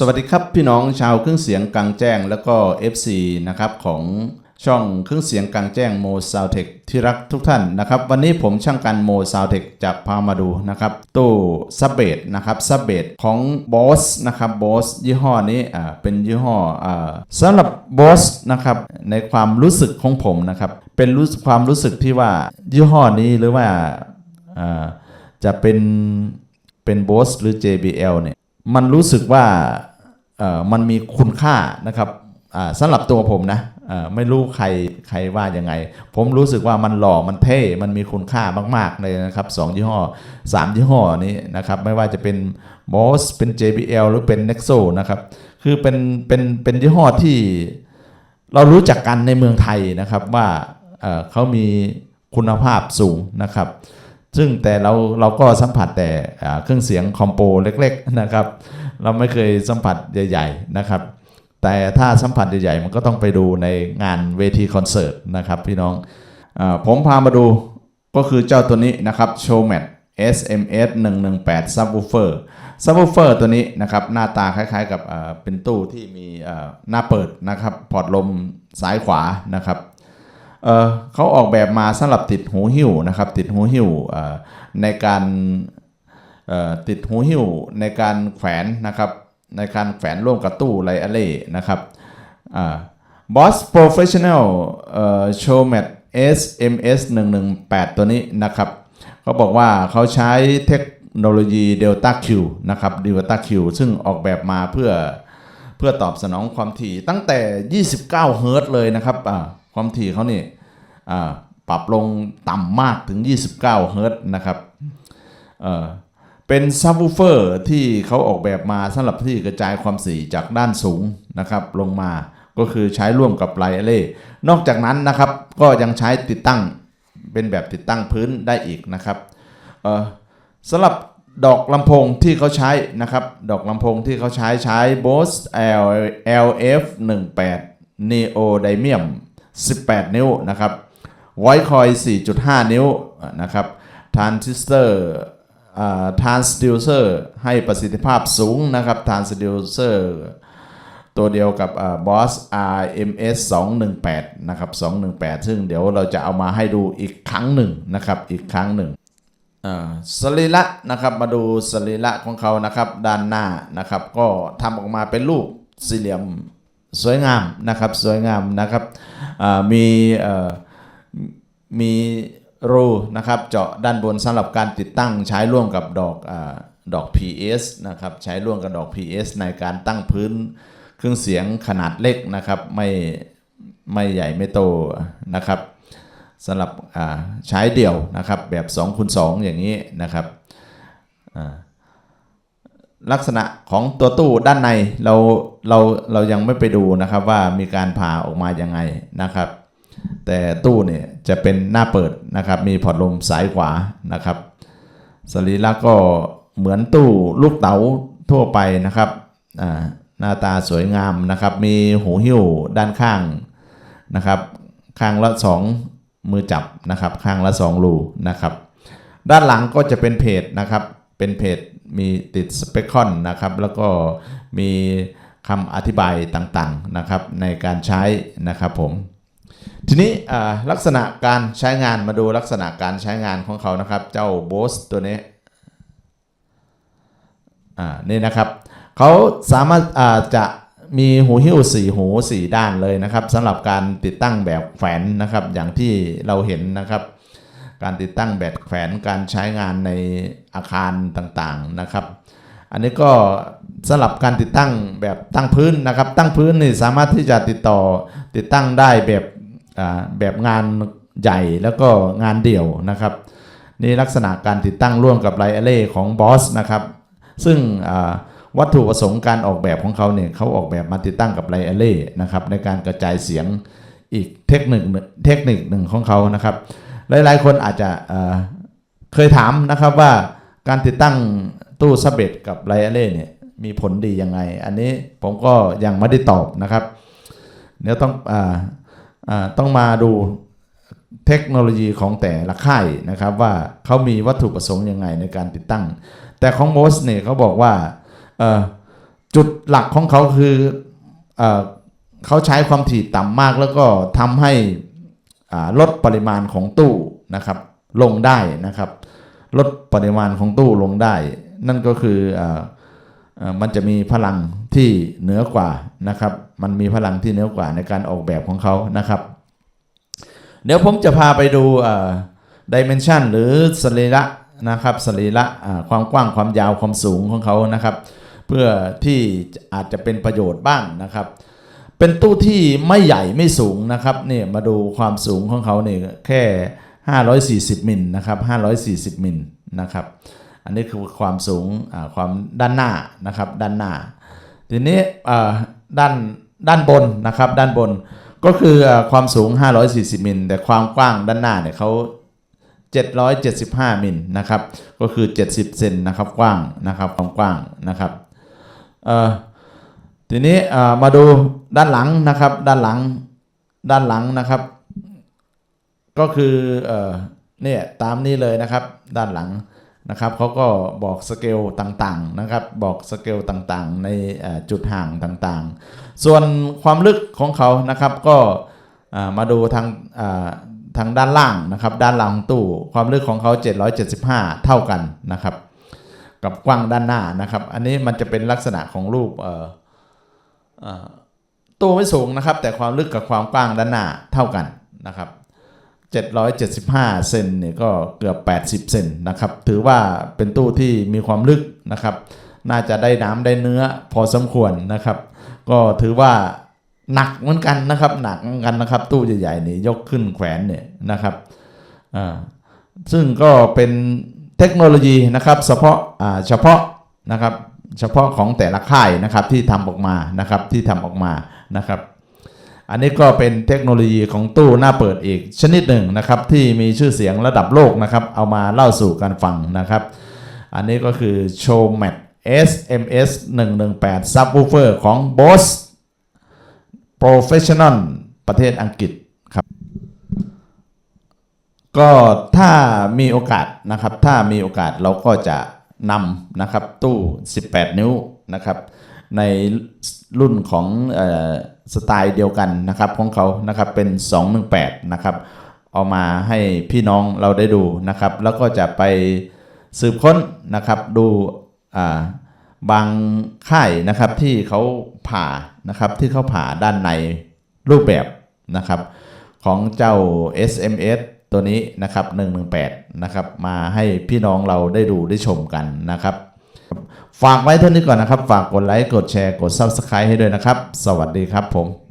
สวัสดีครับพี่น้องชาวเครื่องเสียงกลางแจ้งแล้วก็ FC นะครับของช่องเครื่องเสียงกลางแจ้งโมซาวเทคที่รักทุกท่านนะครับวันนี้ผมช่างกันโมซาวเทคจะพามาดูนะครับตู้ซับเบดนะครับซับเบดของบอสนะครับบอสยี่ห้อนี้อ่าเป็นยี่ห้ออ่าสำหรับบอสนะครับในความรู้สึกของผมนะครับเป็นรู้ความรู้สึกที่ว่ายี่ห้อนี้หรือว่าอ่าจะเป็นเป็นบอสหรือ JBL เนี่ยมันรู้สึกว่า มันมีคุณค่านะครับสำหรับตัวผมนะไม่รู้ใครใครว่ายังไง ผมรู้สึกว่ามันหล่อมันเท่ มันมีคุณค่ามากๆเลยนะครับสองยี่ห้อสามยี่ห้อนี้นะครับไม่ว่าจะเป็น b o s เป็น JBL หรือเป็น Nexo นะครับคือเป็นเป็นเป็นยี่ห้อที่เรารู้จักกันในเมืองไทยนะครับว่าเขามีคุณภาพสูงนะครับ ซึ่งแต่เราเราก็สัมผัสแต่เครื่องเสียงคอมโปเล็กๆนะครับ เราไม่เคยสัมผัสใหญ่ ๆนะครับ แต่ถ้าสัมผัสใหญ่ๆมันก็ต้องไปดูในงานเวทีคอนเสิร์ตนะครับพี่น้องอผมพามาดูก็คือเจ้าตัวนี้นะครับ Showmat SMS 118 Subwoofer Subwoofer ตัวนี้นะครับหน้าตาคล้ายๆกับเป็นตู้ที่มีหน้าเปิดนะครับพอร์ตลมซ้ายขวานะครับเเขาออกแบบมาสำหรับติดหูหิ้วนะครับติดหูหิ้วในการ ติดหูหิ้วในการแขวนนะครับในการแขวนร่วมกับตู้ไลอาเล่นะครับบอ่า Boss Professional เอ่อ Showmat SMS 118 ตัวนี้นะครับเขาบอกว่าเขาใช้เทคโนโลยี Delta Q นะครับ Delta Q ซึ่งออกแบบมาเพื่อเพื่อตอบสนองความถี่ตั้งแต่ 29 เฮิร์ตเลยนะครับความถี่เขานี่ปรับลงต่ำมากถึง 29 เฮิร์ตนะครับ เป็นซับวูเฟอร์ที่เขาออกแบบมาสำหรับที่กระจายความถี่จากด้านสูงนะครับลงมาก็คือใช้ร่วมกับไลเอเล่นอกจากนั้นนะครับก็ยังใช้ติดตั้งเป็นแบบติดตั้งพื้นได้อีกนะครับสำหรับดอกลำโพงที่เขาใช้นะครับ ดอกลำโพงที่เขาใช้ใช้ Bose L LF 18 Neo Dimium 18 นิ้วนะครับ Voice Coil 4.5 นิ้วนะครับ Transistor า Transducer ให้ประสิทธิภาพสูงนะครับ Transducer ตัวเดียวกับบอ่า Boss RMS 218นะครับ218 ซึ่งเดี๋ยวเราจะเอามาให้ดูอีกครั้งหนึ่งนะครับอีกครั้งหนึ่งสรีระนะครับมาดูสรีระของเขานะครับด้านหน้านะครับ ก็ทำออกมาเป็นรูปสี่เหลี่ยมสวยงามนะครับสวยงามนะครับมีมี รูนะครับเจาะด้านบนสำหรับการติดตั้งใช้ร่วมกับดอกอดอก PS นะครับใช้ร่วมกับดอก PS ในการตั้งพื้นเครื่องเสียงขนาดเล็กนะครับไม่ไม่ใหญ่ไม่โตนะครับสำหรับใช้เดี่ยวนะครับแบบ2คูณ2อย่างนี้นะครับลักษณะของตัวตู้ด้านในเราเราเรายังไม่ไปดูนะครับว่ามีการผ่าออกมายังไงนะครับ แต่ตู้เนี่ยจะเป็นหน้าเปิดนะครับ มีพอร์ตลมสายขวานะครับสรีระก็เหมือนตู้ลูกเต๋าทั่วไปนะครับอ่าหน้าตาสวยงามนะครับ มีหูหิ้วด้านข้างนะครับ ข้างละสองมือจับนะครับ ข้างละสองรูนะครับ ด้านหลังก็จะเป็นเพจนะครับ เป็นเพจมีติดสเปคคอนนะครับ แล้วก็มีคำอธิบายต่างๆนะครับในการใช้นะครับผม ทีนี้ลักษณะการใช้งานมาดูลักษณะการใช้งานของเขานะครับ เจ้าโบสตัวนี้นี่นะครับเขาสามารถจะมีหูหิ้วสี่หูสี่ด้านเลยนะครับสำหรับการติดตั้งแบบแขวนนะครับ อย่างที่เราเห็นนะครับ การติดตั้งแบบแขวนการใช้งานในอาคารต่างๆนะครับ อันนี้ก็สำหรับการติดตั้งแบบตั้งพื้นนะครับ ตั้งพื้นนี่สามารถที่จะติดต่อติดตั้งได้แบบ แบบงานใหญ่แล้วก็งานเดี่ยวนะครับ นี่ลักษณะการติดตั้งร่วมกับไลเอเล่ของบอสนะครับ ซึ่งวัตถุประสงค์การออกแบบของเขาเนี่ยเขาออกแบบมาติดตั้งกับไลเอเล่นะครับในการกระจายเสียงอีกเทคนิคนึงเทคนิคหนึ่งของเขานะครับ หลายๆ คนอาจจะเเคยถามนะครับว่าการติดตั้งตู้ซับเบตกับไลเอเล่เนี่ยมีผลดียังไง อันนี้ผมก็ยังไม่ได้ตอบนะครับ เดี๋ยวต้องอ ต้องมาดูเทคโนโลยีของแต่ละค่ายนะครับว่าเขามีวัตถุประสงค์ยังไงในการติดตั้ง แต่ของโมสเนี่ยเขาบอกว่าจุดหลักของเขาคือเอเขาใช้ความถี่ต่ำมากแล้วก็ทำให้ลดปริมาณของตู้นะครับลงได้นะครับ ลดปริมาณของตู้ลงได้ นั่นก็คืออ มันจะมีพลังที่เหนือกว่านะครับ มันมีพลังที่เหนือกว่าในการออกแบบของเขานะครับ เดี๋ยวผมจะพาไปดูดิเมนชันหรือสรีระนะครับสรีระความกว้างความยาวความสูงของเขานะครับ เพื่อที่อาจจะเป็นประโยชน์บ้างนะครับ เป็นตู้ที่ไม่ใหญ่ไม่สูงนะครับเนี่ยมาดูความสูงของเขาเนี่ยแค่ 540มิลนะครับ540มิลนะครับ อันนี้คือความสูงความด้านหน้านะครับด้านหน้า ทีนี้ด้านด้านบนนะครับด้านบนก็คือความสูง 540 มิล แต่ความกว้างด้านหน้าเนี่ยเขา775 มิลนะครับก็คือ 70 เซนนะครับกว้างนะครับความกว้างนะครับทีนี้มาดูด้านหลังนะครับด้านหลังด้านหลังนะครับ ก็คือเนี่ยตามนี้เลยนะครับด้านหลัง นะครับเขาก็บอกสเกลต่างๆนะครับบอกสเกลต่างๆ ในจุดห่างต่างๆ ส่วนความลึกของเขานะครับก็มาดูทางทางด้านล่างนะครับด้านล่างตู้ความลึกของเขา 775 เท่ากันนะครับ กับกว้างด้านหน้านะครับ อันนี้มันจะเป็นลักษณะของรูปตู้ไม่สูงนะครับ แต่ความลึกกับความกว้างด้านหน้าเท่ากันนะครับ 775 เซนเนี่ยก็เกือบ 80 เซนนะครับ ถือว่าเป็นตู้ที่มีความลึกนะครับ น่าจะได้น้ำได้เนื้อพอสมควรนะครับ ก็ถือว่าหนักเหมือนกันนะครับ หนักเหมือนกันนะครับ ตู้ใหญ่ๆนี่ยกขึ้นแขวนเนี่ยนะครับอ่าซึ่งก็เป็นเทคโนโลยีนะครับเฉพาะอ่าเฉพาะนะครับ เฉพาะของแต่ละค่ายนะครับที่ทำออกมานะครับที่ทำออกมานะครับ อันนี้ก็เป็นเทคโนโลยีของตู้หน้าเปิดอีกชนิดหนึ่งนะครับที่มีชื่อเสียงระดับโลกนะครับเอามาเล่าสู่กันฟังนะครับ อันนี้ก็คือ Showmat SMS 118 Subwoofer ของ Bose Professional ประเทศอังกฤษครับ ก็ถ้ามีโอกาสนะครับ ถ้ามีโอกาสเราก็จะนำนะครับตู้ 18 นิ้วนะครับ ในรุ่นของออสไตล์เดียวกันนะครับของเขานะครับเป็น 218 นะครับ เอามาให้พี่น้องเราได้ดูนะครับ แล้วก็จะไปสืบค้นนะครับดูบางค่ายนะครับที่เขาผ่านะครับที่เขาผ่าด้านในรูปแบบนะครับของเจ้า SMS ตัวนี้นะครับ118 นะครับมาให้พี่น้องเราได้ดูได้ชมกันนะครับ ฝากไว้เท่านี้ก่อนนะครับ ฝากกดไลค์ กดแชร์ กด Subscribe ให้ด้วยนะครับ สวัสดีครับผม